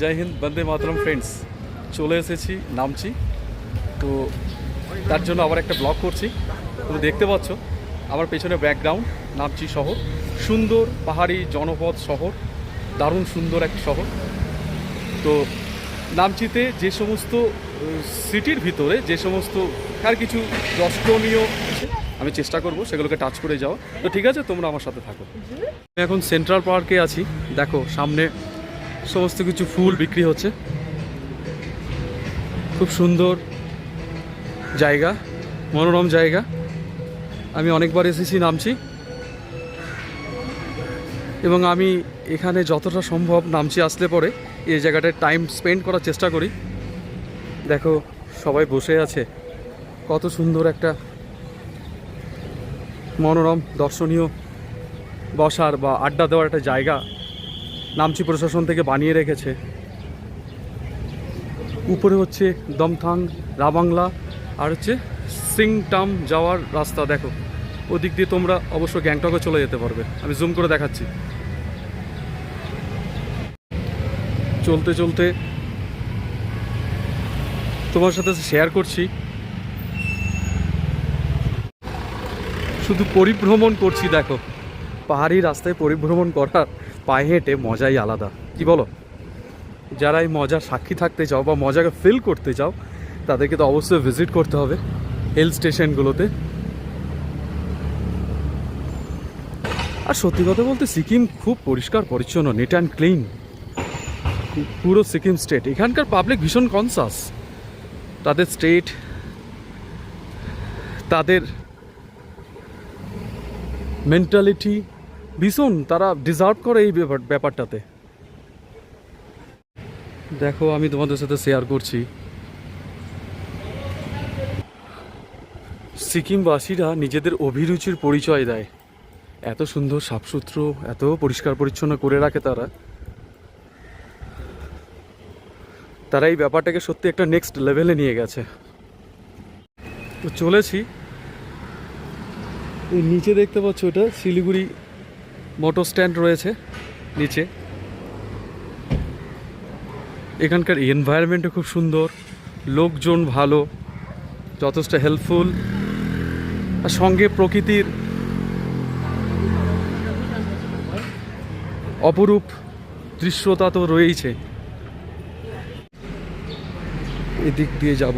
জয় হিন্দ, বন্দে মাতরম friends চলে এসেছি, নামছি। তো তার জন্য আবার একটা ব্লগ করছি। তুমি দেখতে পাচ্ছ, আমার পেছনে ব্যাকগ্রাউন্ড নামচি শহর। সুন্দর পাহাড়ি জনপদ শহর, দারুণ সুন্দর একটা শহর। তো নামচিতে যে সমস্ত সিটির ভিতরে যে সমস্ত, আর কিছু দর্শনীয় আমি চেষ্টা করব সেগুলোকে টাচ করে যাওয়া তো ঠিক আছে, তোমরা আমার সাথে থাকো। আমি এখন সেন্ট্রাল পার্কে আছি। দেখো, সামনে সমস্ত কিছু ফুল বিক্রি হচ্ছে। খুব সুন্দর জায়গা, মনোরম জায়গা। আমি অনেকবার এসেছি, নামছি। এবং আমি এখানে যতটা সম্ভব নামছি, আসলে পরে এই জায়গাটায় টাইম স্পেন্ড করার চেষ্টা করি। দেখো, সবাই বসে আছে। কত সুন্দর একটা মনোরম, দর্শনীয় বসার বা আড্ডা দেওয়ার একটা জায়গা। নামচি প্রশাসন থেকে বানিয়ে রেখেছে। উপরে হচ্ছে দমথাং, রাবাংলা, আর হচ্ছে সিংটাম যাওয়ার রাস্তা, দেখো। ওদিক দিয়ে তোমরা অবশ্য গ্যাংটকে চলে যেতে পারবে। আমি জুম করে দেখাচ্ছি। চলতে চলতে তোমার সাথে শেয়ার করছি। শুধু পরিভ্রমণ করছি, দেখো। পাহাড়ি রাস্তায় পরিভ্রমণ করার পায়ে হেঁটে মজাই আলাদা। কি বলো? যারা এই মজার সাক্ষী থাকতে চাও বা মজাকে ফিল করতে চাও, তাদেরকে তো অবশ্যই ভিজিট করতে হবে হিল স্টেশনগুলোতে আর সত্যি কথা বলতে সিকিম খুব পরিষ্কার, পরিচ্ছন্ন নিট অ্যান্ড ক্লিন পুরো সিকিম স্টেট এখানকার পাবলিক ভীষণ কনসাস তাদের স্টেট তাদের মেন্টালিটি ভীষণ, তারা ডিজার্ভ করে এই ব্যাপার, ব্যাপারটাতে। দেখো, আমি তোমাদের সাথে শেয়ার করছি। সিকিমবাসীরা নিজেদের অভিরুচির পরিচয় দেয়। এত সুন্দর সাফসুত্র, এত পরিষ্কার পরিচ্ছন্ন করে রাখে তারা। তারা এই ব্যাপারটাকে সত্যি একটা নেক্সট লেভেলে নিয়ে গেছে। তো চলেছি। নিচে দেখতে পাচ্ছ ওটা শিলিগুড়ি মোটর স্ট্যান্ড রয়েছে নিচে। এখানকার এনভায়রনমেন্টও খুব সুন্দর, লোকজন ভালো, যথেষ্ট হেল্পফুল আর সঙ্গে প্রকৃতির অপরূপ দৃশ্যতা তো রয়েইছে। এদিক দিয়ে যাব।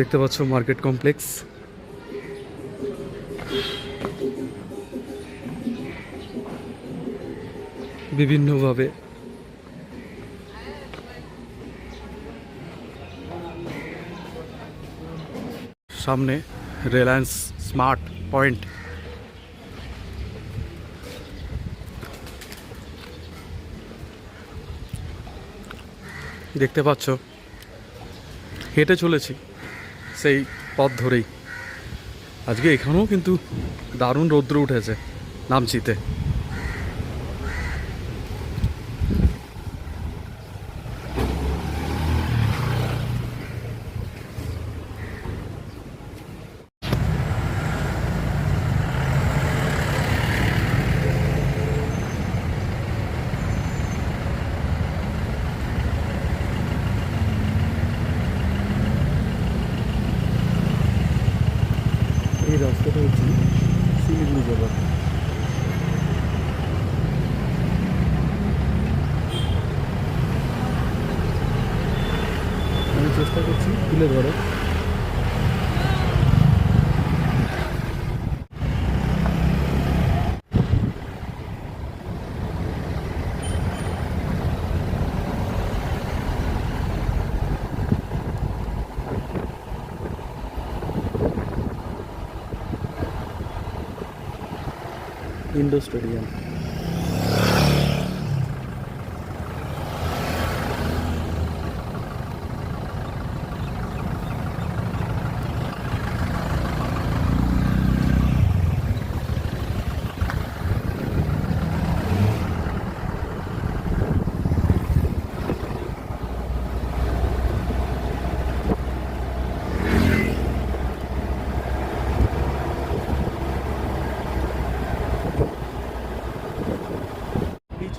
দেখতে পাচ্ছ মার্কেট কমপ্লেক্স। বিভিন্নভাবে। সামনে রিলায়েন্স স্মার্ট পয়েন্ট। দেখতে পাচ্ছ হেঁটে চলেছি। সেই পথ ধরেই। আজকে এখানেও কিন্তু দারুণ রৌদ্র উঠেছে নামচিতে। এই রাস্তাটা হচ্ছে শিলিগুড়ি যাবার আমি চেষ্টা করছি তুলে इंडो स्टेडियम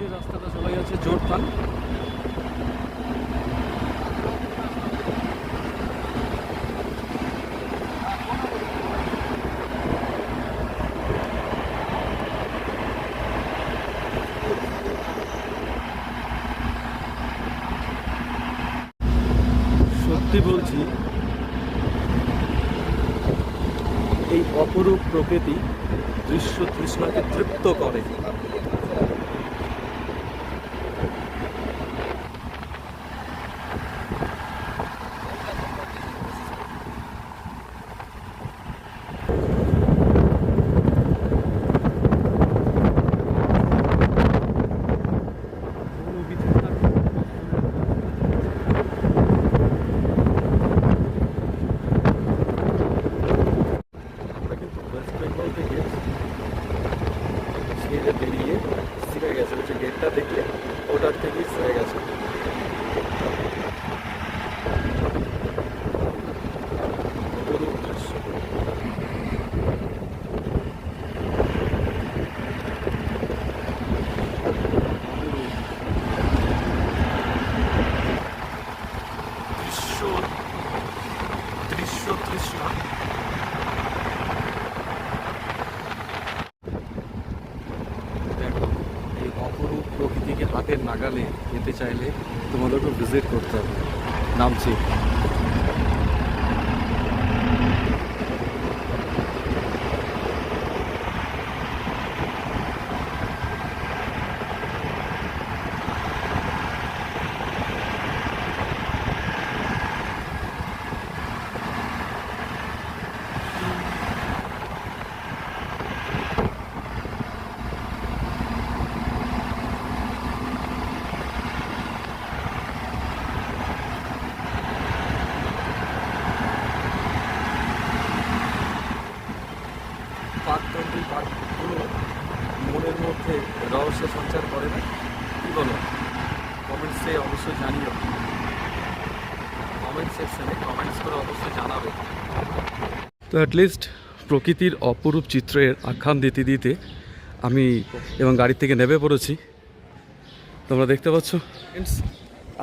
আছে রাস্তাটা সবাই আছে, জোর পান। সত্যি বলছি, এই অপরূপ প্রকৃতি দৃশ্য তৃষ্ণাকে তৃপ্ত করে। নাগালে যেতে চাইলে তোমাদেরকে ভিজিট করতে হবে। নামছি। পাকতন্ত্রী পাকগুলো মনের মধ্যে রহস্য সঞ্চার করে না? কি বলো? কমেন্টসে অবশ্যই জানিও। কমেন্ট সেকশনে কমেন্টস করে অবশ্যই জানাবে। তো অ্যাটলিস্ট প্রকৃতির অপরূপ চিত্রের আখ্যান দিতে দিতে আমি এবং গাড়ি থেকে নেমে পড়েছি। তোমরা দেখতে পাচ্ছ?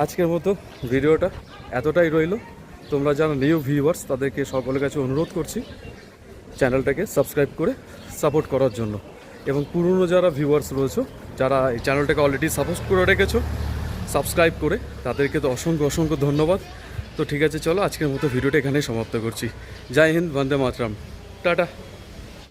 আজকের মতো ভিডিওটা এতটাই রইল। তোমরা যারা নিউ ভিউয়ার্স তাদেরকে সকলের কাছে অনুরোধ করছি চ্যানেলটাকে সাবস্ক্রাইব করে সাপোর্ট করার জন্য। এবং পুরনো যারা ভিউয়ার্স রয়েছে, যারা এই চ্যানেলটাকে অলরেডি সাপোর্ট করে রেখেছো সাবস্ক্রাইব করে, তাদেরকে তো অসংখ্য অসংখ্য ধন্যবাদ। তো ঠিক আছে, চলো আজকের মতো ভিডিওটা এখানেই সমাপ্ত করছি। জয় হিন্দ, বন্দে মাতরাম। টাটা।